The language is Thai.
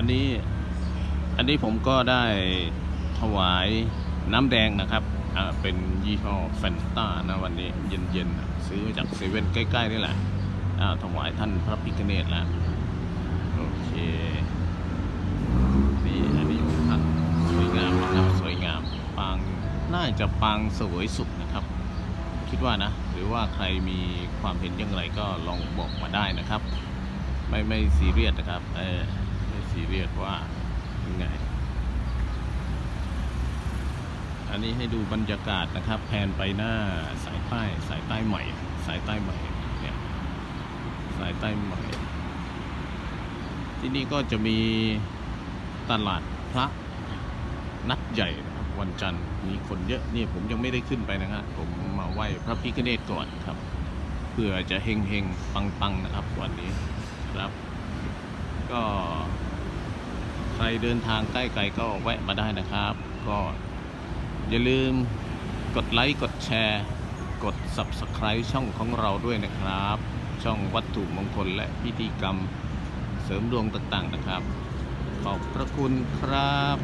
อันนี้อันนี้ผมก็ได้ถวายน้ำแดงนะครับอ่าเป็นยี่ห้อแฟนตานะวันนี้เย็นๆซื้อมาจากเซเว่นใกล้ๆนี่แหละอ่าถวายท่านพระพิฆเนศแล้วโอเคนี่อันนี้ของท่านสวยงามนะครับสวยงามปางน่าจะปางสวยสุขนะครับ คิดว่านะ หรือว่าใครมีความเห็นอย่างไรก็ลองบอกมาได้นะครับ ไม่ไม่ซีเรียสนะครับเออ ซีเรียสว่ายังไง อันนี้ให้ดูบรรยากาศนะครับแผนไปหน้าสายใต้สายใต้ใหม่ สายใต้ใหม่เนี่ยสายใต้ใหม่ ที่นี่ก็จะมีตลาดพระนัดใหญ่นะครับวันจันทร์มีคนเยอะนี่ผมยังไม่ได้ขึ้นไปนะครับผมมาไหว้พระพิฆเนศก่อนครับ เพื่อจะเฮงเฮงปังปังๆนะครับวันนี้ครับ ก็ใคร เดินทางใกล้ไกลก็แวะมาได้นะครับ ก็อย่าลืมกดไลค์กดแชร์ กด Subscribe ช่องของเราด้วยนะครับ ช่องวัตถุมงคลและพิธีกรรมเสริมดวงต่างๆนะครับ ขอบพระคุณครับ